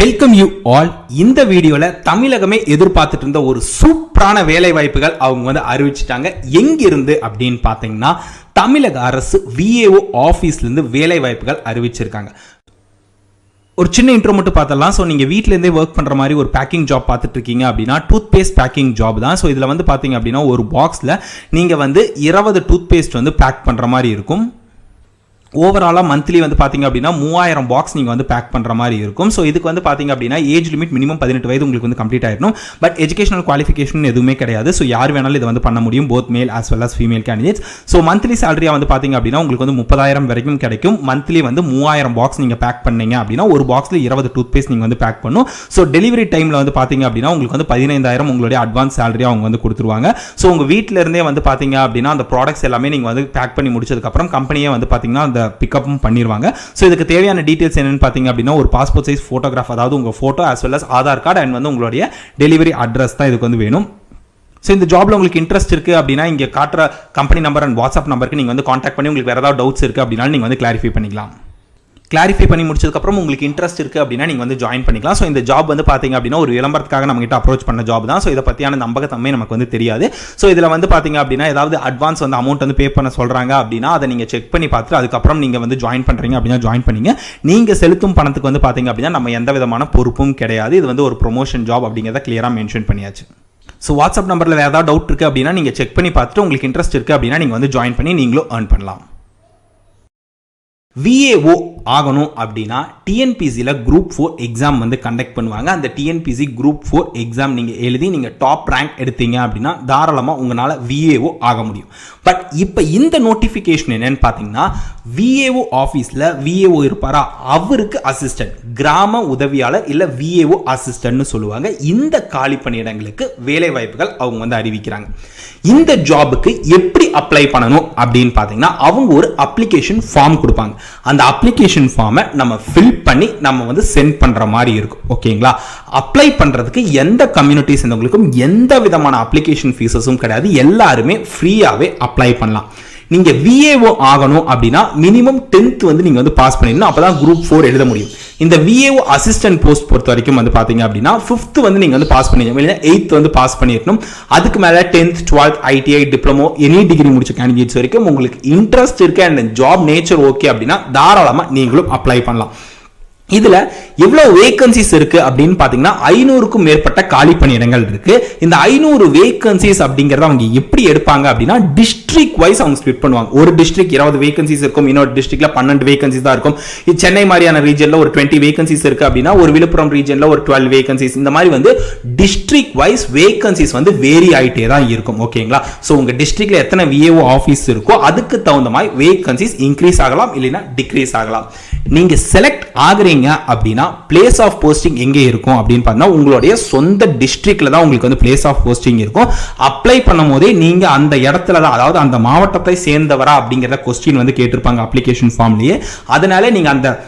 Welcome you all இந்த வீடியோவில் தமிழகமே எதிர்பார்த்துட்டு இருந்த ஒரு சூப்பரான வேலை வாய்ப்புகள் அவங்க வந்து அறிவிச்சிட்டாங்க. எங்கிருந்து அப்படின்னு பார்த்தீங்கன்னா தமிழக அரசு விஏஓ ஆஃபீஸ்லேருந்து வேலை வாய்ப்புகள் அறிவிச்சிருக்காங்க. ஒரு சின்ன இன்ட்ரோ மட்டும் பார்த்தலாம் ஸோ நீங்கள் வீட்டிலேருந்தே ஒர்க் பண்ணுற மாதிரி ஒரு பேக்கிங் ஜாப் பார்த்துட்டு இருக்கீங்க அப்படின்னா டூத் பேஸ்ட் பேக்கிங் ஜாப் தான். ஸோ இதில் வந்து பார்த்தீங்க அப்படின்னா ஒரு பாக்ஸில் நீங்கள் வந்து இருபது டூத் பேஸ்ட் வந்து பேக் பண்ணுற மாதிரி இருக்கும். ஓவராலாக மந்த்லி வந்து பார்த்தீங்க அப்படின்னா மூவாயிரம் பாக்ஸ் நீங்கள் வந்து பேக் பண்ணுற மாதிரி இருக்கும். ஸோ இதுக்கு வந்து பார்த்தீங்க அப்படின்னா ஏஜ் லிமிட் மினிமம் பதினெட்டு வயது உங்களுக்கு வந்து கம்ப்ளீட் ஆயிடணும். பட் எஜுகேஷனல் குவாலிஃபிகேஷன் எதுவுமே கிடையாது. ஸோ யார் வேணாலும் இதை வந்து பண்ண முடியும். Both male as well as female candidates so monthly சேலரியாக வந்து பார்த்தீங்க அப்படின்னா உங்களுக்கு வந்து முப்பதாயிரம் வரைக்கும் கிடைக்கும். மந்த்லி வந்து மூவாயிரம் பாக்ஸ் நீங்கள் பேக் பண்ணீங்க அப்படின்னா ஒரு பாக்ஸில் இருபது டூத் பேஸ்ட் நீங்கள் வந்து பேக் பண்ணும். ஸோ டெலிவரி டைமில் வந்து பார்த்தீங்க அப்படின்னா உங்களுக்கு வந்து பதினைந்தாயிரம் உங்களுடைய அட்வான்ஸ் சேலரி அவங்க வந்து கொடுத்துருவாங்க. ஸோ உங்கள் வீட்டிலேருந்தே வந்து பார்த்தீங்க அப்படின்னா அந்த ப்ராடக்ட்ஸ் எல்லாமே நீங்கள் வந்து பேக் பண்ணி முடிச்சதுக்கப்புறம் கம்பெனியே வந்து பார்த்தீங்கன்னா அந்த பிக்கப்பும் பண்ணிடுவாங்க ஸோ இதுக்கு தேவையான டீட்டெயில்ஸ் என்னென்னு பார்த்தீங்க அப்படின்னா ஒரு பாஸ்போர்ட் சைஸ் ஃபோட்டோகிராஃப் அதாவது உங்கள் photo as well as Aadhaar card and வந்து உங்களுடைய டெலிவரி அட்ரஸ் தான் இதுக்கு வந்து வேணும். ஸோ இந்த ஜாப்ல உங்களுக்கு இன்ட்ரெஸ்ட் இருக்குது அப்படின்னா இங்கே காட்டுற கம்பெனி நம்பர் அண்ட் வாட்ஸ்அப் நம்பருக்கு நீங்கள் வந்து காண்டாக்ட் பண்ணி உங்களுக்கு வேறு ஏதாவது டவுட்ஸ் இருக்கு அப்படின்னாலும் நீங்கள் வந்து கிளாரிஃபை பண்ணிக்கலாம். கிளாரிஃபை பண்ணி முடிச்சதுக்கப்புறம் உங்களுக்கு இன்ட்ரெஸ்ட் இருக்குது அப்படின்னா நீங்கள் வந்து ஜாயின் பண்ணிக்கலாம். ஸோ இந்த ஜாப் வந்து பார்த்தீங்க அப்படின்னா ஒரு விளம்பரத்துக்காக நம்மகிட்ட அப்ரோச் பண்ண ஜாப் தான். ஸோ இதை பற்றியான நம்பகத்தன்மை நமக்கு வந்து தெரியாது. ஸோ இதில் வந்து பார்த்தீங்க அப்படின்னா ஏதாவது அட்வான்ஸ் வந்து அமௌண்ட் வந்து பே பண்ண சொல்கிறாங்க அப்படின்னா அதை நீங்கள் செக் பண்ணி பார்த்துட்டு அதுக்கப்புறம் நீங்கள் வந்து ஜாயின் பண்ணுறீங்க அப்படின்னா ஜாயின் பண்ணிங்க. நீங்கள் செலுத்தும் பணத்துக்கு வந்து பார்த்தீங்க அப்படின்னா நம்ம எந்த விதமான பொறுப்பும் கிடையாது. இது வந்து ஒரு ப்ரொமோஷன் ஜாப் அப்படிங்கிறத கிளியராக மென்ஷன் பண்ணியாச்சு. ஸோ வாட்ஸ்அப் நம்பரில் ஏதாவது டவுட் இருக்குது அப்படின்னா நீங்கள் செக் பண்ணி பார்த்துட்டு உங்களுக்கு இன்ட்ரெஸ்ட் இருக்குது அப்படின்னா நீங்கள் வந்து ஜாயின் பண்ணி நீங்களும் ஏர்ன் பண்ணலாம். விஏஓ ஆகணும் அப்படின்னா டிஎன்பிசியில் குரூப் ஃபோர் எக்ஸாம் வந்து கண்டக்ட் பண்ணுவாங்க. அந்த டிஎன்பிசி குரூப் ஃபோர் எக்ஸாம் நீங்கள் எழுதி நீங்கள் டாப் ரேங்க் எடுத்தீங்க அப்படின்னா தாராளமாக உங்களால் விஏஓ ஆக முடியும். பட் இப்போ இந்த நோட்டிஃபிகேஷன் என்னன்னு பார்த்தீங்கன்னா விஏஓ ஆஃபீஸில் விஏஓ இருப்பாரா? அவருக்கு அசிஸ்டன்ட் கிராம உதவியாளர் இல்லை விஏஓ அசிஸ்டன்ட்னு சொல்லுவாங்க. இந்த காலி பணியிடங்களுக்கு வேலை வாய்ப்புகள் அவங்க வந்து அறிவிக்கிறாங்க. இந்த ஜாபுக்கு எப்படி அப்ளை பண்ணணும்? அப்படின்னு பார்த்தீங்கன்னா அவங்க ஒரு அப்ளிகேஷன் ஃபார்ம் கொடுப்பாங்க. அந்த அப்ளிகேஷன் ஃபார்மை நம்ம ஃபில் பண்ணி நம்ம வந்து சென்ட் பண்ணுற மாதிரி இருக்கும். ஓகேங்களா? அப்ளை பண்ணுறதுக்கு எந்த கம்யூனிட்டி சேர்ந்தவங்களுக்கும் எந்த விதமான அப்ளிகேஷன் ஃபீஸஸும் கிடையாது. எல்லாருமே ஃப்ரீயாகவே அப்ளை பண்ணலாம். நீங்க விஏஓ ஆகணும் அப்படின்னா மினிமம் டென்த் வந்து நீங்க வந்து பாஸ் பண்ணிடணும். அப்பதான் குரூப் ஃபோர் எழுத முடியும். இந்த விஏஓ அசிஸ்டன்ட் போஸ்ட் பொறுத்த வரைக்கும் வந்து பாத்தீங்க அப்படின்னா ஃபிஃப்த் வந்து நீங்க வந்து பாஸ் பண்ணிடணும். இல்லைன்னா எயித் வந்து பாஸ் பண்ணிடணும். அதுக்கு மேல tenth twelfth ITI diploma any degree முடிச்ச கேண்டிடேட்ஸ் வரைக்கும் உங்களுக்கு இன்ட்ரெஸ்ட் இருக்கு அண்ட் ஜாப் நேச்சர் ஓகே அப்படின்னா தாராளமா நீங்களும் அப்ளை பண்ணலாம். இதுல எவ்வளவு வேக்கன்சிஸ் இருக்கு அப்படின்னு பார்த்தீங்கன்னா ஐநூறுக்கும் மேற்பட்ட காலி பணியிடங்கள் இருக்கு. இந்த ஐநூறு வேக்கன்சிஸ் அப்படிங்கறத அவங்க எப்படி எடுப்பாங்க அப்படின்னா டிஸ்ட்ரிக் வைஸ் அவங்க ஸ்பிட் பண்ணுவாங்க. ஒரு டிஸ்ட்ரிக்ட் இருபது வேகன்சிஸ் இருக்கும் இன்னொரு டிஸ்ட்ரிக்ட்ல பன்னெண்டு வேகன்சிஸ் தான் இருக்கும். இது சென்னை மாதிரியான ரீஜனில் ஒரு டுவெண்ட்டி வேகன்சிஸ் இருக்குது அப்படின்னா ஒரு விழுப்புரம் ரீஜனில் ஒரு டுவெல் வேகன்சிஸ் இந்த மாதிரி வந்து டிஸ்ட்ரிக்ட் வைஸ் வேகன்சிஸ் வந்து வேரி ஆகிட்டே தான் இருக்கும். ஓகேங்களா ஸோ உங்க டிஸ்ட்ரிக்ட்ல எத்தனை விஏஓ ஆஃபீஸ் இருக்கோ அதுக்கு தகுந்த மாதிரி வேகன்சிஸ் இன்க்ரீஸ் ஆகலாம் இல்லைன்னா டிக்ரீஸ் ஆகலாம். நீங்கள் செலக்ட் ஆகுறீங்க அப்படின்னா பிளேஸ் ஆஃப் போஸ்டிங் எங்கே இருக்கும் அப்படின்னு பார்த்தீங்கன்னா உங்களுடைய சொந்த டிஸ்ட்ரிக்ட்ல தான் உங்களுக்கு வந்து பிளேஸ் ஆஃப் போஸ்டிங் இருக்கும். அப்ளை பண்ணும் போதே நீங்க அந்த இடத்துல தான் அதாவது அந்த மாவட்டத்தை சேர்ந்தவரா அப்படிங்கிற கொஸ்டின் வந்து கேட்டிருப்பாங்க அப்ளிகேஷன் ஃபார்ம்லயே அதனால நீங்க அந்த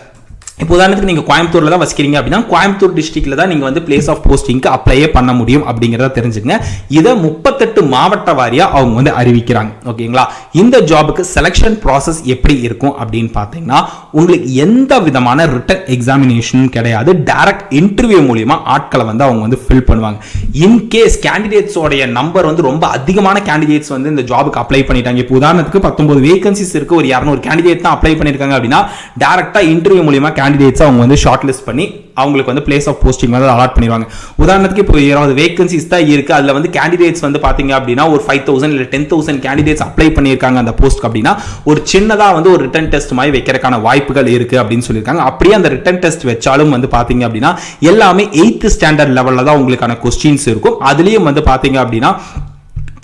இப்போ உதாரணத்துக்கு நீங்கள் கோயம்புத்தூரில் தான் வசிக்கிறீங்க அப்படின்னா கோயம்புத்தூர் டிஸ்ட்ரிக்டில் தான் நீங்கள் வந்து பிளேஸ் ஆஃப் போஸ்டிங்க்கு அப்ளையே பண்ண முடியும் அப்படிங்கிறத தெரிஞ்சுங்க இதை முப்பத்தெட்டு மாவட்ட வாரியாக அவங்க வந்து அறிவிக்கிறாங்க. ஓகேங்களா? இந்த ஜாபுக்கு செலெக்ஷன் ப்ராசஸ் எப்படி இருக்கும் அப்படின்னு பார்த்தீங்கன்னா உங்களுக்கு எந்த விதமான ரிட்டன் எக்ஸாமினேஷன் கிடையாது. டைரக்ட் இன்டர்வியூ மூலியமா ஆட்களை வந்து அவங்க வந்து ஃபில் பண்ணுவாங்க. இன்கேஸ் கேண்டிடேட்ஸோடைய நம்பர் வந்து ரொம்ப அதிகமான கேண்டிடேட்ஸ் வந்து இந்த ஜாபுக்கு அப்ளை பண்ணிட்டாங்க. இப்போ உதாரணத்துக்கு பத்தொன்பது வேகன்சிஸ் இருக்கு. ஒரு இரநூறு கேண்டிடேட் தான் அப்ளை பண்ணிருக்காங்க அப்படின்னா டேரக்டாக இன்டர்வியூ மூலியமா கேண்டிடேட்ஸ் அவங்க வந்து ஷார்ட் லிஸ்ட் பண்ணி அவங்களுக்கு வந்து பிளேஸ் ஆஃப் போஸ்டிங் வந்து அலாட் பண்ணிடுவாங்க. உதாரணத்துக்கு இப்போ இருபது வேகன்சிஸ் தான் இருக்கு. அதுல வந்து கேண்டிடேட்ஸ் வந்து பாத்தீங்க அப்படின்னா ஒரு ஃபைவ் தௌசண்ட் இல்லை டென் தௌசண்ட் கேண்டிடேட்ஸ் அப்ளை பண்ணியிருக்காங்க அந்த போஸ்ட் அப்படின்னா ஒரு சின்னதா வந்து ஒரு ரிட்டன் டெஸ்ட் மாதிரி வைக்கிறதுக்கான வாய்ப்புகள் இருக்கு அப்படின்னு சொல்லியிருக்காங்க. அப்படியே அந்த ரிட்டன் டெஸ்ட் வச்சாலும் வந்து பாத்தீங்க அப்படின்னா எல்லாமே எயித்து ஸ்டாண்டர்ட் லெவல்ல தான் உங்களுக்கான கொஸ்டின்ஸ் இருக்கும். அதுலயும் வந்து பாத்தீங்க அப்படின்னா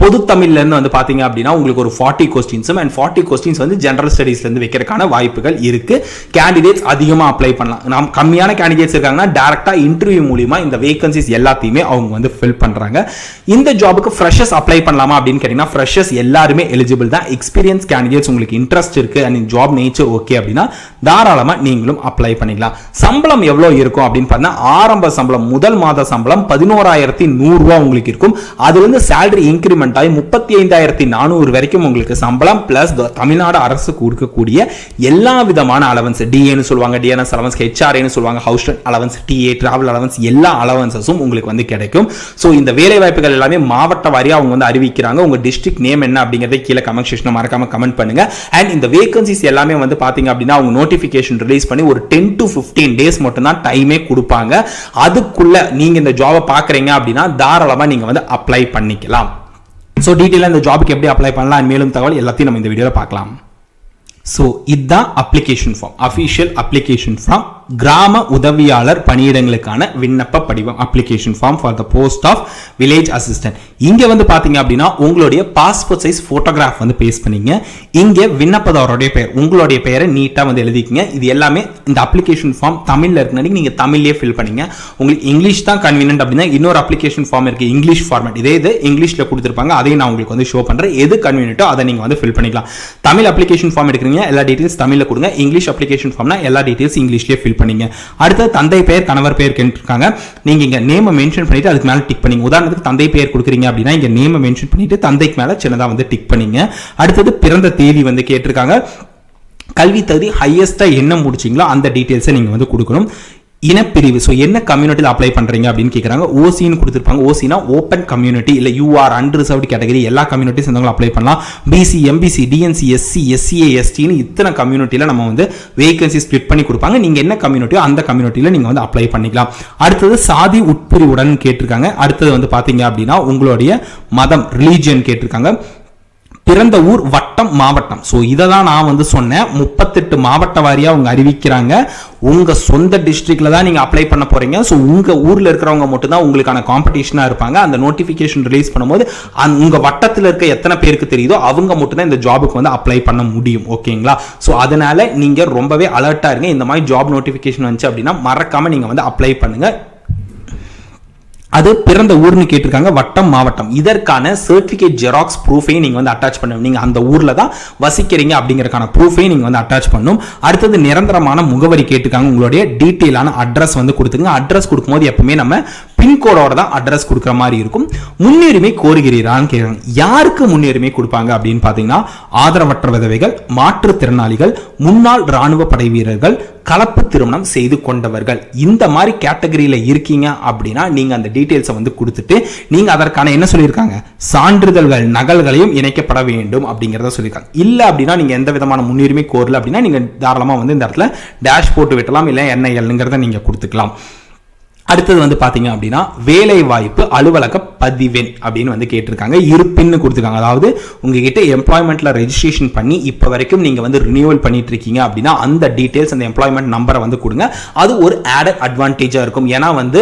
பொது தமிழ்லேருந்து வந்து பார்த்தீங்க அப்படின்னா உங்களுக்கு ஒரு ஃபார்ட்டி கொஸ்டின்ஸும் அண்ட் ஃபார்ட்டி கொஸ்டின்ஸ் வந்து ஜென்ரல் ஸ்டடீஸ்லேருந்து வைக்கிறதுக்கான வாய்ப்புகள் இருக்குது கேண்டிடேட்ஸ் அதிகமாக அப்ளை பண்ணலாம். நாம் கம்மியான கேண்டிடேட்ஸ் இருக்காங்கன்னா டேரெக்டாக இன்டர்வியூ மூலிமா இந்த வேகன்சிஸ் எல்லாத்தையுமே அவங்க வந்து ஃபில் பண்ணுறாங்க இந்த ஜாபுக்கு ஃப்ரெஷர்ஸ் அப்ளை பண்ணலாமா அப்படின்னு கேட்டிங்கன்னா ஃப்ரெஷர்ஸ் எல்லாருமே எலிஜிபிள் தான். எக்ஸ்பீரியன்ஸ் கேண்டிடேட்ஸ் உங்களுக்கு இன்ட்ரெஸ்ட் இருக்கு அண்ட் ஜாப் நேச்சர் ஓகே அப்படின்னா தாராளமாக நீங்களும் அப்ளை பண்ணிக்கலாம். சம்பளம் எவ்வளோ இருக்கும் அப்படின்னு பார்த்தீங்கன்னா ஆரம்ப சம்பளம் முதல் மாத சம்பளம் பதினோராயிரத்தி நூறுரூவா உங்களுக்கு இருக்கும். அதுலேருந்து சேலரி இன்க்ரிமெண்ட் இன்க்ரிமெண்ட் ஆகி முப்பத்தி ஐந்தாயிரத்தி நானூறு வரைக்கும் உங்களுக்கு சம்பளம் பிளஸ் தமிழ்நாடு அரசு கொடுக்கக்கூடிய எல்லா விதமான அலவன்ஸ் டிஏன்னு சொல்லுவாங்க டிஎன்எஸ் அலவன்ஸ் ஹெச்ஆர்ஏன்னு சொல்லுவாங்க house allowance DA travel allowance எல்லா அலவன்சஸும் உங்களுக்கு வந்து கிடைக்கும். ஸோ இந்த வேலை வாய்ப்புகள் எல்லாமே மாவட்ட வாரியாக அவங்க வந்து அறிவிக்கிறாங்க. உங்க டிஸ்ட்ரிக்ட் நேம் என்ன அப்படிங்கறதை கீழே கமெண்ட் செக்ஷன் மறக்காம கமெண்ட் பண்ணுங்க. அண்ட் இந்த வேகன்சிஸ் எல்லாமே வந்து பார்த்தீங்க அப்படின்னா அவங்க நோட்டிஃபிகேஷன் ரிலீஸ் பண்ணி ஒரு டென் டு ஃபிஃப்டீன் டேஸ் மட்டும் தான் டைமே கொடுப்பாங்க. அதுக்குள்ள நீங்கள் இந்த ஜாபை பார்க்குறீங்க அப்படின்னா தாராளமாக நீங்கள் வந்து அப்ளை பண்ணிக்கலாம். ஸோ டீட்டெயிலாக இந்த ஜாபுக்கு எப்படி அப்ளை பண்ணலாம் அண்ட் மேலும் தகவல் எல்லாத்தையும் நம்ம இந்த வீடியோவில் பார்க்கலாம். ஸோ இதுதான் application form official application form கிராம உதவியாளர் பணியிடங்களுக்கான விண்ணப்ப படிவம் application form for the post of village assistant இங்கே வந்து பார்த்தீங்க அப்படின்னா உங்களுடைய பாஸ்போர்ட் சைஸ் ஃபோட்டோகிராஃப் வந்து பேஸ்ட் பண்ணிங்க. இங்கே விண்ணப்பதாரருடைய பெயர் உங்களுடைய பெயரை நீட்டாக வந்து எழுதிக்கிங்க. இது எல்லாமே இந்த அப்ளிகேஷன் ஃபார்ம் தமிழில் இருக்குன்னு நீங்கள் தமிழ்லேயே ஃபில் பண்ணிங்க. உங்களுக்கு இங்கிலீஷ் தான் கன்வீனியன்ட் அப்படின்னா இன்னொரு அப்ளிகேஷன் ஃபார்ம் இருக்குது இங்கிலீஷ் ஃபார்மேட் இதே இது இங்கிலீஷில் கொடுத்துருப்பாங்க அதையும் நான் உங்களுக்கு வந்து ஷோ பண்றேன். எது கன்வீனியன்ட்டோ அதை நீங்கள் வந்து ஃபில் பண்ணிக்கலாம். தமிழ் அப்ளிகேஷன் ஃபார்ம் எடுக்கிறீங்க எல்லா டீட்டெயில்ஸ் தமிழில் கொடுங்க. இங்கிலீஷ் அப்ளிகேஷன் ஃபார்ம்னா எல்லா டீட்டெயில்ஸ் இங்கிலீஷ்லேயே ஃபில் பண்ணீங்க. அடுத்தது தந்தை பெயர் கணவர் பெயர் கேட்டிருக்காங்க. நீங்க இங்க நேமை மென்ஷன் பண்ணிட்டு அதுக்கு மேலே டிக் பண்ணீங்க. உதாரணத்துக்கு தந்தை பெயர் கொடுக்குறீங்க அப்படின்னா இங்க நேமை மென்ஷன் பண்ணிட்டு தந்தைக்கு மேலே சின்னதாக வந்து டிக் பண்ணீங்க. அடுத்தது பிறந்த தேதி வந்து கேட்டிருக்காங்க. கல்வி தகுதி ஹையஸ்டா என்ன முடிச்சீங்களோ அந்த டீட்டெயில்ஸை நீங்க வந்து கொடுக்கணும். இனப்பிரிவு. ஸோ என்ன கம்யூனிட்டியில் அப்ளை பண்ணுறீங்க அப்படின்னு கேட்குறாங்க ஓசின்னு கொடுத்துருப்பாங்க. ஓசினா ஓப்பன் கம்யூனிட்டி இல்லை யூஆர் அன்ரிசர்வ்டு கேட்டகரி எல்லா கம்யூனிட்டிஸ் சேர்ந்தவங்களும் அப்ளை பண்ணலாம். BC MBC DNC SC SCA எஸ்டின்னு இத்தனை கம்யூனிட்டியில் நம்ம வந்து வேகன்சி ஸ்ப்ளிட் பண்ணி கொடுப்பாங்க. நீங்கள் என்ன கம்யூனிட்டியோ அந்த கம்யூனிட்டியில் நீங்கள் வந்து அப்ளை பண்ணிக்கலாம். அடுத்தது சாதி உட்பிரிவுடன் கேட்டிருக்காங்க. அடுத்தது வந்து பார்த்தீங்க அப்படின்னா உங்களுடைய மதம் ரிலீஜியன் கேட்டிருக்காங்க. பிறந்த ஊர் வட்டம் மாவட்டம். ஸோ இதை தான் நான் வந்து சொன்னேன். முப்பத்தெட்டு மாவட்ட வாரியாக அவங்க அறிவிக்கிறாங்க. உங்கள் சொந்த டிஸ்ட்ரிக்டில் தான் நீங்கள் அப்ளை பண்ண போகிறீங்க ஸோ உங்கள் ஊரில் இருக்கிறவங்க மட்டும்தான் உங்களுக்கான காம்படிஷனாக இருப்பாங்க. அந்த நோட்டிஃபிகேஷன் ரிலீஸ் பண்ணும்போது அந் உங்கள் வட்டத்தில் இருக்க எத்தனை பேருக்கு தெரியுதோ அவங்க மட்டும்தான் இந்த ஜாபுக்கு வந்து அப்ளை பண்ண முடியும். ஓகேங்களா ஸோ அதனால் நீங்கள் ரொம்பவே அலர்ட்டாக இருங்க. இந்த மாதிரி ஜாப் நோட்டிஃபிகேஷன் வந்துச்சு அப்படின்னா மறக்காமல் நீங்கள் வந்து அப்ளை பண்ணுங்கள் அது பிறந்த ஊர்னு கேட்டிருக்காங்க வட்டம் மாவட்டம். இதற்கான சர்டிஃபிகேட் ஜெராக்ஸ் ப்ரூஃபையும் நீங்கள் வந்து அட்டாச் பண்ணணும். நீங்கள் அந்த ஊரில் தான் வசிக்கிறீங்க அப்படிங்கிறக்கான ப்ரூஃபையும் நீங்கள் வந்து அட்டாச் பண்ணணும். அடுத்தது நிரந்தரமான முகவரி கேட்டிருக்காங்க உங்களுடைய டீட்டெயிலான அட்ரஸ் வந்து கொடுத்துங்க அட்ரஸ் கொடுக்கும்போது எப்பவுமே நம்ம பின்கோடோட தான் அட்ரஸ் கொடுக்குற மாதிரி இருக்கும். முன்னுரிமை கோருகிறீரான்னு கேட்குறாங்க. யாருக்கு முன்னுரிமை கொடுப்பாங்க அப்படின்னு பார்த்தீங்கன்னா ஆதரவற்ற விதவைகள் மாற்றுத்திறனாளிகள் முன்னாள் ராணுவ படை வீரர்கள் கலப்பு திருமணம் செய்து கொண்டவர்கள். இந்த மாதிரி கேட்டகரியில் இருக்கீங்க அப்படின்னா நீங்கள் அந்த டீட்டெயில்ஸை வந்து கொடுத்துட்டு நீங்கள் அதற்கான என்ன சொல்லியிருக்காங்க? சான்றிதழ்கள் நகல்களையும் இணைக்கப்பட வேண்டும் அப்படிங்கிறத சொல்லியிருக்காங்க. இல்லை அப்படின்னா நீங்கள் எந்த விதமான முன்னுரிமை கோரல அப்படின்னா நீங்கள் தாராளமாக வந்து இந்த இடத்துல டேஷ் போட்டு விட்டலாம் இல்லை என்ஐஎல்ங்கிறத நீங்கள் கொடுத்துக்கலாம். அடுத்தது வந்து பார்த்தீங்க அப்படின்னா வேலை வாய்ப்பு அலுவலக பதிவெண் அப்படின்னு வந்து கேட்டிருக்காங்க. இருப்பின்னு கொடுத்துருக்காங்க. அதாவது உங்ககிட்ட எம்ப்ளாய்மெண்ட்ல ரெஜிஸ்ட்ரேஷன் பண்ணி இப்போ வரைக்கும் நீங்கள் வந்து ரினியூவல் பண்ணிட்டு இருக்கீங்க அப்படின்னா அந்த டீட்டெயில்ஸ் அந்த எம்ப்ளாய்மெண்ட் நம்பரை வந்து கொடுங்க. அது ஒரு ஆடட் அட்வான்டேஜாக இருக்கும். ஏன்னா வந்து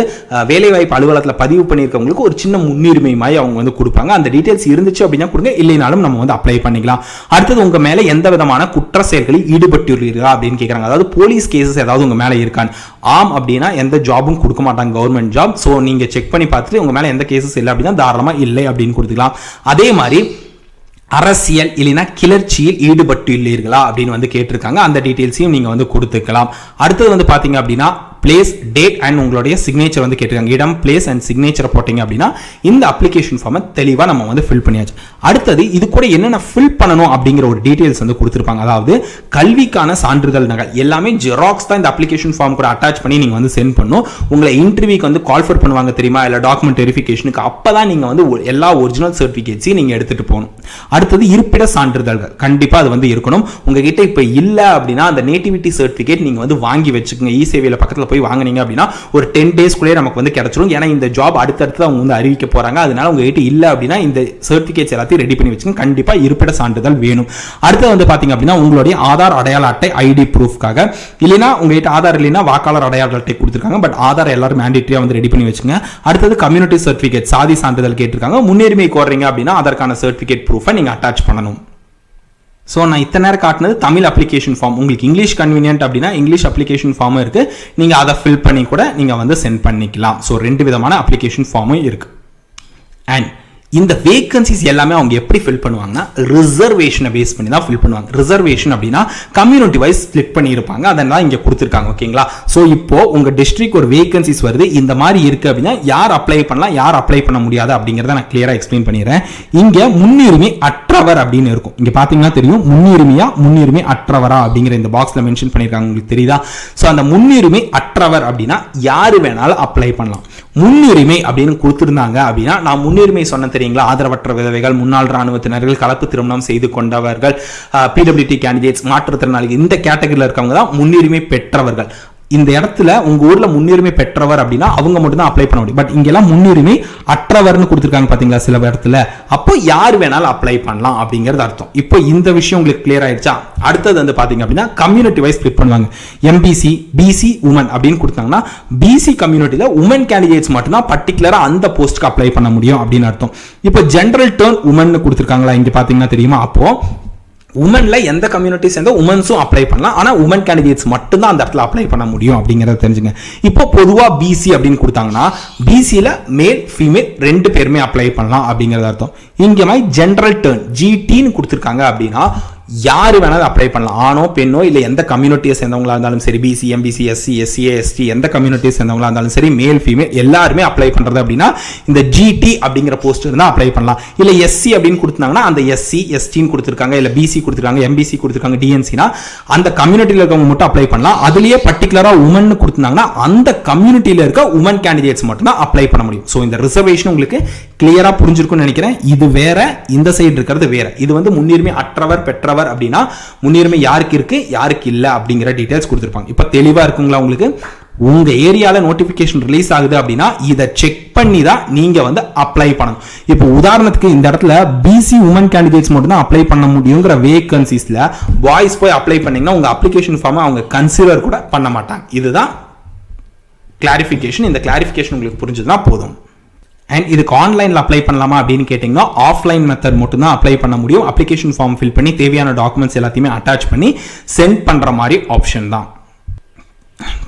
வேலைவாய்ப்பு வேலை வாய்ப்பு அலுவலகத்தில் பதிவு பண்ணியிருக்கவங்களுக்கு ஒரு சின்ன முன்னுரிமை மாதிரி அவங்க வந்து கொடுப்பாங்க. அந்த டீட்டெயில்ஸ் இருந்துச்சு அப்படின்னா கொடுங்க. இல்லைனாலும் நம்ம வந்து அப்ளை பண்ணிக்கலாம். அடுத்தது உங்கள் மேலே எந்த விதமான குற்ற செயல்களில் ஈடுபட்டுள்ளீர்களா அப்படின்னு கேட்குறாங்க அதாவது போலீஸ் கேசஸ் ஏதாவது உங்கள் மேலே இருக்கான்னு. ஆம் அப்படின்னா எந்த ஜாபும் கொடுக்க மாட்டாங்க கவர்மெண்ட் ஜாப் ஸோ நீங்க செக் பண்ணி பார்த்துட்டு உங்க மேல எந்த கேசஸ் இல்லை அப்படின்னா தாராளமா இல்லை அப்படின்னு கொடுத்துக்கலாம். அதே மாதிரி அரசியல் இல்லைன்னா கிளர்ச்சியில் ஈடுபட்டுள்ளீர்களா அப்படின்னு வந்து கேட்டிருக்காங்க. அந்த டீட்டெயில்ஸையும் நீங்கள் வந்து கொடுத்துக்கலாம். அடுத்தது வந்து பார்த்தீங்க அப்படின்னா பிளேஸ் டேட் அண்ட் உங்களுடைய சிக்னேச்சர் வந்து கேட்டிருக்காங்க. இடம் பிளேஸ் அண்ட் சிக்னேச்சரை போட்டிங்க அப்படின்னா இந்த அப்ளிகேஷன் ஃபார்மை தெளிவாக நம்ம வந்து ஃபில் பண்ணியாச்சு. அடுத்தது இது கூட என்னென்ன ஃபில் பண்ணணும் அப்படிங்கிற ஒரு டீட்டெயில்ஸ் வந்து கொடுத்துருப்பாங்க. அதாவது கல்விக்கான சான்றிதழ் நகல். எல்லாமே ஜெராக்ஸ் தான் இந்த அப்ளிகேஷன் ஃபார்ம் கூட அட்டாச் பண்ணி நீங்கள் வந்து சென்ட் பண்ணும் உங்களை இன்டர்வியூக்கு வந்து கால்ஃபர் பண்ணுவாங்க தெரியுமா? இல்லை டாக்குமெண்ட் வெரிஃபிகேஷனுக்கு அப்போ தான் நீங்கள் வந்து எல்லா ஒரிஜினல் சர்டிஃபிகேட்ஸையும் நீங்கள் எடுத்துகிட்டு போகணும். அடுத்தது இருப்பிட சான்றிதழ்கள். கண்டிப்பாக அது வந்து இருக்கணும். உங்ககிட்ட இப்போ இல்லை அப்படின்னா அந்த நேட்டிவிட்டி சர்டிஃபிகேட் நீங்கள் வந்து வாங்கி வச்சுக்கோங்க. இ சேவையில் பக்கத்தில் போய் வாங்குனீங்க அப்படின்னா ஒரு டென் டேஸ்க்குள்ளே நமக்கு வந்து கிடைச்சிரும். ஏன்னா இந்த ஜாப் அடுத்தடுத்து அவங்க வந்து அறிவிக்க போகிறாங்க அதனால உங்ககிட்ட இல்லை அப்படின்னா இந்த சர்டிஃபிகேட்ஸ் எல்லாத்தையும் ரெடி பண்ணி வச்சுக்கோங்க. கண்டிப்பாக இருப்பிட சான்றிதழ் வேணும். அடுத்து வந்து பார்த்தீங்க அப்படின்னா உங்களுடைய ஆதார் அடையாள அட்டை ஐடி ப்ரூஃப்காக இல்லைன்னா உங்ககிட்ட ஆதார் இல்லைன்னா வாக்காளர் அடையாள அட்டை கொடுத்துருக்காங்க. பட் ஆதார் எல்லாரும் மேண்டேட்டரியா வந்து ரெடி பண்ணி வச்சுங்க அடுத்தது கம்யூனிட்டி சர்டிஃபிகேட் சாதி சான்றிதழ் கேட்டிருக்காங்க. முன்னுரிமை கோர்றீங்க அப்படின்னா அதற்கான சர்டிஃபிகேட் ப்ரூஃபை நீங்கள் அட்டாச் பண்ணணும். ஸோ நான் இத்தனை நேரம் காட்டினது தமிழ் அப்ளிகேஷன் ஃபார்ம் உங்களுக்கு இங்கிலீஷ் கன்வீனியன்ட் அப்படின்னா இங்கிலீஷ் அப்ளிகேஷன் ஃபார்மும் இருக்கு. நீங்க அதை ஃபில் பண்ணி கூட நீங்க வந்து சென்ட் பண்ணிக்கலாம். ஸோ ரெண்டு விதமான அப்ளிகேஷன் ஃபார்மும் இருக்கு. அண்ட் இந்த வேகன்சிஸ் எல்லாமே அவங்க எப்படி ஃபில் பண்ணுவாங்கன்னா ரிசர்வேஷனை பேஸ் பண்ணி தான் ஃபில் பண்ணுவாங்க. ரிசர்வேஷன் அப்படின்னா கம்யூனிட்டி வைஸ் ஸ்பிளிட் பண்ணியிருப்பாங்க. அதெல்லாம் இங்கே கொடுத்துருக்காங்க ஓகேங்களா ஸோ இப்போ உங்கள் டிஸ்ட்ரிக்ட் ஒரு வேகன்சிஸ் வருது. இந்த மாதிரி இருக்குது அப்படின்னா யார் அப்ளை பண்ணலாம் யார் அப்ளை பண்ண முடியாது அப்படிங்கிறத நான் கிளியராக எக்ஸ்பிளைன் பண்ணிடுறேன். இங்கே முன்னுரிமை அற்றவர் அப்படின்னு இருக்கும். இங்கே பார்த்தீங்கன்னா தெரியும் முன்னுரிமையா முன்னுரிமை அற்றவரா அப்படிங்கிற இந்த பாக்ஸில் மென்ஷன் பண்ணியிருக்காங்க. உங்களுக்கு தெரியுதா? ஸோ அந்த முன்னுரிமை அற்றவர் அப்படின்னா யார் வேணாலும் அப்ளை பண்ணலாம். முன்னுரிமை அப்படின்னு கொடுத்துருந்தாங்க அப்படின்னா நான் முன்னுரிமை சொன்ன தெரியுங்களா? ஆதரவற்ற விதவைகள் முன்னாள் ராணுவத்தினர்கள் கலப்பு திருமணம் செய்து கொண்டவர்கள் பிடபிள்யூடி கேண்டிடேட்ஸ் மாற்றுத்திறனாளிகள் இந்த கேட்டகரியில் இருக்கவங்க தான் முன்னுரிமை பெற்றவர்கள். இந்த இடத்துல உங்க ஊர்ல முன்னுரிமை பெற்றவர் அப்படின்னா அவங்க மட்டும் தான் அப்ளை பண்ண முடியும். பட் இங்கெல்லாம் முன்னுரிமை அற்றவர்னு கொடுத்துருக்காங்க பாத்தீங்களா சில இடத்துல. அப்போ யார் வேணாலும் அப்ளை பண்ணலாம் அப்படிங்கிறது அர்த்தம். இப்போ இந்த விஷயம் உங்களுக்கு கிளியர் ஆயிடுச்சா? அடுத்தது வந்து பாத்தீங்க அப்படின்னா கம்யூனிட்டி வைஸ் ஸ்பிளிட் பண்ணுவாங்க. எம்பிசி பிசி உமன் அப்படின்னு கொடுத்தாங்கன்னா பிசி கம்யூனிட்டியில உமன் கேண்டிடேட்ஸ் மட்டும்தான் பர்டிகுலரா அந்த போஸ்ட்க்கு அப்ளை பண்ண முடியும் அப்படின்னு அர்த்தம். இப்போ ஜென்ரல் டேர்ன் உமன் கொடுத்துருக்காங்களா? இங்க பாத்தீங்கன்னா தெரியுமா? அப்போ உமன்ல எந்த கம்யூனிட்டி சேர்ந்த உமன்ஸும் அப்ளை பண்ணலாம். ஆனால் உமன் கேண்டிடேட்ஸ் மட்டும்தான் அந்த இடத்துல அப்ளை பண்ண முடியும் அப்படிங்கிறத தெரிஞ்சுங்க. இப்போ பொதுவாக பிசி அப்படின்னு கொடுத்தாங்கன்னா பிசியில் மேல் ஃபீமேல் ரெண்டு பேருமே அப்ளை பண்ணலாம் அப்படிங்கிறத அர்த்தம். இங்கே மாதிரி ஜென்ரல் டேர்ன் ஜிடின்னு கொடுத்துருக்காங்க அப்படின்னா யார் வேணாலும் அப்ளை பண்ணலாம். ஆணோ பெண்ணோ இல்லை எந்த கம்யூனிட்டியை சேர்ந்தவங்களா இருந்தாலும் சரி BC MBC SC SCA ST எந்த கம்யூனிட்டியை சேர்ந்தவங்களா இருந்தாலும் சரி மேல் ஃபீமேல் எல்லாருமே அப்ளை பண்ணுறது அப்படின்னா இந்த ஜிடி அப்படிங்கிற போஸ்ட் இருந்தால் அப்ளை பண்ணலாம். இல்லை எஸ்சி அப்படின்னு கொடுத்தாங்கன்னா அந்த எஸ்சி எஸ்டின்னு கொடுத்துருக்காங்க இல்லை பிசி கொடுத்துருக்காங்க எம்பிசி கொடுத்துருக்காங்க டிஎன்சினா அந்த கம்யூனிட்டியில் இருக்கவங்க மட்டும் அப்ளை பண்ணலாம். அதுலேயே பர்டிகுலராக உமன் கொடுத்தாங்கன்னா அந்த கம்யூனிட்டியில் இருக்க உமன் கேண்டிடேட்ஸ் மட்டும் தான் அப்ளை பண்ண முடியும். ஸோ இந்த ரிசர்வேஷன் உங்களுக்கு கிளியராக புரிஞ்சிருக்கும்னு நினைக்கிறேன். இது வேற இந்த சைடு இருக்கிறது வேற. இது வந்து முன்னுரிமை அற்றவர் பெற்றவர் அப்படின்னா முன்னுரிமை யாருக்கு இருக்கு? யாருக்கு இல்ல? அப்படிங்கிற டீடைல்ஸ் கொடுத்துருப்பாங்க. இப்போ தெளிவா இருக்குங்களா உங்களுக்கு? உங்க ஏரியால நோட்டிபிகேஷன் ரிலீஸ் ஆகுது அப்படின்னா இதை செக் பண்ணி தான் நீங்க வந்து அப்ளை பண்ணணும். இப்போ உதாரணத்துக்கு இந்த இடத்துல பிசி உமன் கேண்டிடேட்ஸ் மட்டும் தான் அப்ளை பண்ண முடியுங்கிற வேகன்சிஸ்ல பாய்ஸ் போய் அப்ளை பண்ணீங்கன்னா உங்க அப்ளிகேஷன் ஃபார்மை அவங்க கன்சிடர் கூட பண்ண மாட்டாங்க. இதுதான் கிளாரிஃபிகேஷன் இந்த கிளாரிஃபிகேஷன் உங்களுக்கு புரிஞ்சதுன்னா போதும். அண்ட் இதுக்கு ஆன்லைனில் அப்ளை பண்ணலாமா அப்படின்னு கேட்டிங்கன்னா ஆஃப்லைன் மெத்தட் மட்டும் தான் அப்ளை பண்ண முடியும். அப்ளிகேஷன் ஃபார்ம் ஃபில் பண்ணி தேவையான டாக்குமெண்ட்ஸ் எல்லாத்தையுமே அட்டாச் பண்ணி சென்ட் பண்ணுற மாதிரி ஆப்ஷன் தான்.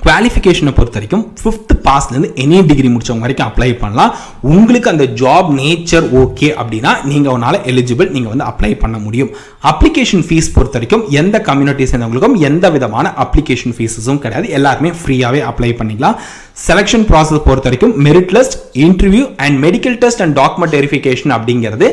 குவாலிஃபிகேஷனை பொறுத்த வரைக்கும் ஃபிஃப்த் பாஸ்லேருந்து எனி டிகிரி முடித்தவங்க வரைக்கும் அப்ளை பண்ணலாம். உங்களுக்கு அந்த ஜாப் நேச்சர் ஓகே அப்படின்னா நீங்கள் உன்னால் எலிஜிபிள் நீங்கள் வந்து அப்ளை பண்ண முடியும். அப்ளிகேஷன் ஃபீஸ் பொறுத்த வரைக்கும் எந்த கம்யூனிட்டி சேர்ந்தவங்களுக்கும் எந்த விதமான அப்ளிகேஷன் ஃபீஸஸும் கிடையாது. எல்லாருமே ஃப்ரீயாகவே அப்ளை பண்ணிக்கலாம். செலெக்ஷன் ப்ராசஸ் பொறுத்த வரைக்கும் merit list interview and medical test and document verification அப்படிங்கிறது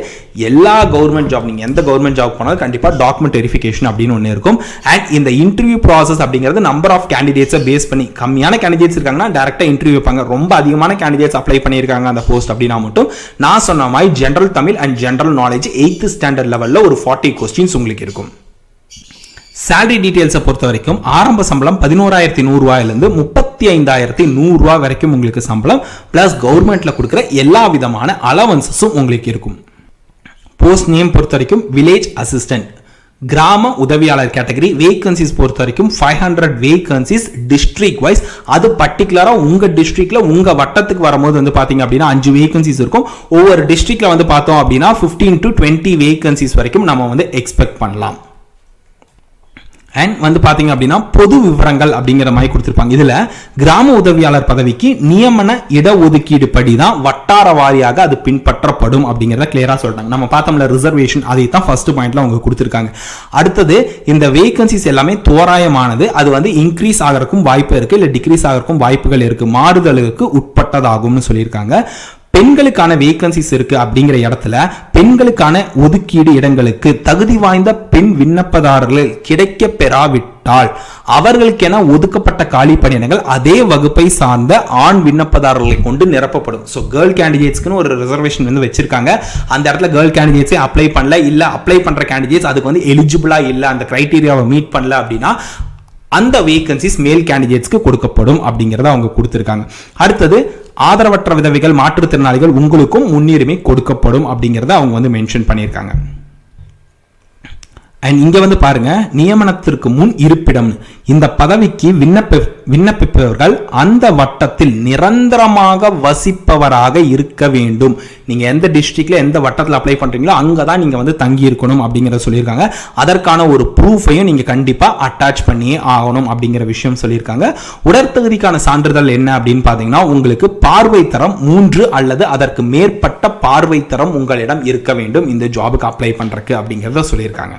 எல்லா கவர்மெண்ட் ஜாப் நீங்கள் எந்த கவர்மெண்ட் ஜாப் போனாலும் கண்டிப்பாக டாக்குமெண்ட் வெரிஃபிகேஷன் அப்படின்னு ஒன்று இருக்கும். அண்ட் இந்த இன்டர்வியூ ப்ராசஸ் அப்படிங்கிறது நம்பர் ஆஃப் கேண்டிடேட்ஸை பேஸ் பண்ணி கம்மியான கேண்டிடேட்ஸ் இருக்காங்கன்னா டேரெக்டாக இன்டர்வியூ வைப்பாங்க. ரொம்ப அதிகமான கேண்டிடேட்ஸ் அப்ளை பண்ணியிருக்காங்க அந்த போஸ்ட் அப்படின்னா மட்டும். நான் சொன்ன மாதிரி general Tamil and general knowledge eighth standard லெவலில் ஒரு ஃபார்ட்டி கொஸ்டின் ஆப்ஷன்ஸ் உங்களுக்கு இருக்கும். சேலரி டீட்டெயில்ஸை பொறுத்த வரைக்கும் ஆரம்ப சம்பளம் பதினோராயிரத்தி நூறுரூவாயிலிருந்து முப்பத்தி ஐந்தாயிரத்தி நூறுரூவா வரைக்கும் உங்களுக்கு சம்பளம். பிளஸ் கவர்மெண்ட்ல கொடுக்குற எல்லா விதமான அலவன்சஸும் உங்களுக்கு இருக்கும். போஸ்ட் நேம் பொறுத்த வரைக்கும் வில்லேஜ் அசிஸ்டன்ட் கிராம உதவியாளர் கேட்டகரி வேகன்சிஸ் பொறுத்த வரைக்கும் five hundred vacancies district wise அது பர்டிகுலராக உங்கள் டிஸ்ட்ரிக்டில் உங்கள் வட்டத்துக்கு வரும்போது வந்து பார்த்தீங்க அப்படின்னா அஞ்சு வேகன்சிஸ் இருக்கும். ஒவ்வொரு டிஸ்ட்ரிக்டில் வந்து பார்த்தோம் அப்படின்னா ஃபிஃப்டீன் டு டுவெண்ட்டி வேகன்சிஸ் வரைக்கும் நம்ம வந்து எக்ஸ்பெக்ட் பண்ணலாம். அண்ட் வந்து பார்த்தீங்க அப்படின்னா பொது விவரங்கள் அப்படிங்கிற மாதிரி கொடுத்துருப்பாங்க. இதில் கிராம உதவியாளர் பதவிக்கு நியமன இடஒதுக்கீடு படி தான் வட்டார வாரியாக அது பின்பற்றப்படும் அப்படிங்கிறத கிளியராக சொல்கிறாங்க நம்ம பார்த்தோம்ல ரிசர்வேஷன் அதை தான் ஃபர்ஸ்ட் பாயிண்ட்ல அவங்க கொடுத்துருக்காங்க. அடுத்தது இந்த வேகன்சிஸ் எல்லாமே தோராயமானது. அது வந்து இன்க்ரீஸ் ஆகிறதுக்கும் வாய்ப்பு இருக்குது இல்லை டிக்ரீஸ் ஆகிறதுக்கும் வாய்ப்புகள் இருக்குது மாறுதலுக்கு உட்பட்டதாகும்னு சொல்லியிருக்காங்க. பெண்களுக்கான வேகன்சிஸ் இருக்கு அப்படிங்கிற இடத்துல பெண்களுக்கான ஒதுக்கீடு இடங்களுக்கு தகுதி வாய்ந்த பெண் விண்ணப்பதாரர்கள் கிடைக்க பெறாவிட்டால் அவர்களுக்கென ஒதுக்கப்பட்ட காலி பணியிடங்கள் அதே வகுப்பை சார்ந்த ஆண் விண்ணப்பதாரர்களை கொண்டு நிரப்பப்படும். ஸோ கேர்ள் கேண்டிடேட்ஸ்க்குன்னு ஒரு ரிசர்வேஷன் வந்து வச்சிருக்காங்க. அந்த இடத்துல கேர்ள் கேண்டிடேட்ஸே அப்ளை பண்ணல இல்லை அப்ளை பண்ணுற கேண்டிடேட்ஸ் அதுக்கு வந்து எலிஜிபிளாக இல்லை அந்த கிரைட்டீரியாவை மீட் பண்ணல அப்படின்னா அந்த வேகன்சிஸ் மேல் கேண்டிடேட்ஸ்க்கு கொடுக்கப்படும் அப்படிங்கிறத அவங்க கொடுத்துருக்காங்க. அடுத்தது ஆதரவற்ற விதவைகள் மாற்றுத்திறனாளிகள் உங்களுக்கும் முன்னுரிமை கொடுக்கப்படும் அப்படிங்கறத அவங்க வந்து மென்ஷன் பண்ணியிருக்காங்க. அண்ட் இங்கே வந்து பாருங்க நியமனத்திற்கு முன் இருப்பிடம். இந்த பதவிக்கு விண்ணப்ப விண்ணப்பிப்பவர்கள் அந்த வட்டத்தில் நிரந்தரமாக வசிப்பவராக இருக்க வேண்டும். நீங்கள் எந்த டிஸ்ட்ரிக்டில் எந்த வட்டத்தில் அப்ளை பண்ணுறீங்களோ அங்கே தான் நீங்கள் வந்து தங்கி இருக்கணும் அப்படிங்கிறத சொல்லியிருக்காங்க. அதற்கான ஒரு ப்ரூஃபையும் நீங்கள் கண்டிப்பாக அட்டாச் பண்ணியே ஆகணும் அப்படிங்கிற விஷயம் சொல்லியிருக்காங்க. உடற்தகுதிக்கான சான்றிதழ் என்ன அப்படின்னு பார்த்தீங்கன்னா உங்களுக்கு பார்வை தரம் மூன்று அல்லது அதற்கு மேற்பட்ட பார்வை தரம் உங்களிடம் இருக்க வேண்டும் இந்த ஜாபுக்கு அப்ளை பண்ணுறக்கு அப்படிங்கிறத சொல்லியிருக்காங்க.